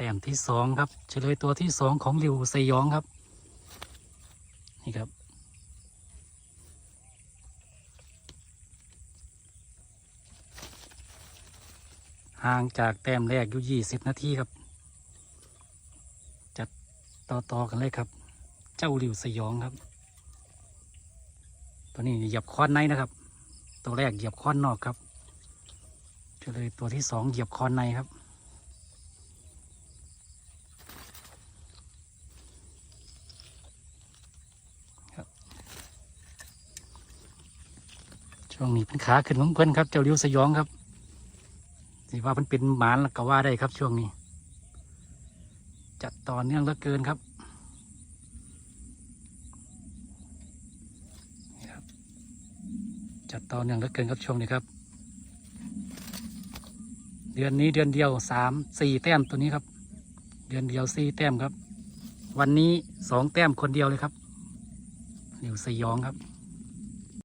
แต้มที่สองครับเฉลยตัวที่สองของริวสยองครับ นี่ครับ ห่างจากแต้มแรกอยู่ยี่สิบนาทีครับ จัดต่อต่อกันเลยครับ เจ้าริวสยองครับ ตัวนี้เหยียบค้อนในนะครับ ตัวแรกเหยียบค้อนนอกครับเฉลยตัวที่สองเหยียบค้อนในครับ ช่วงนี้เป็นขาขึ้นของเพื่อนครับ เจ้าริ้วสยองครับสิว่ามันเป็นหมานแล้วก็ว่าได้ครับ ช่วงนี้ จัดต่อเนื่องเหลือเกินครับจัดต่อเนื่องเหลือเกินครับช่วงนี้ครับ เดือนนี้เดือนเดียวสามสี่แต้มตัวนี้ครับ เดือนเดียวสี่แต้มครับ วันนี้สองแต้มคนเดียวเลยครับริ้วสยองครับ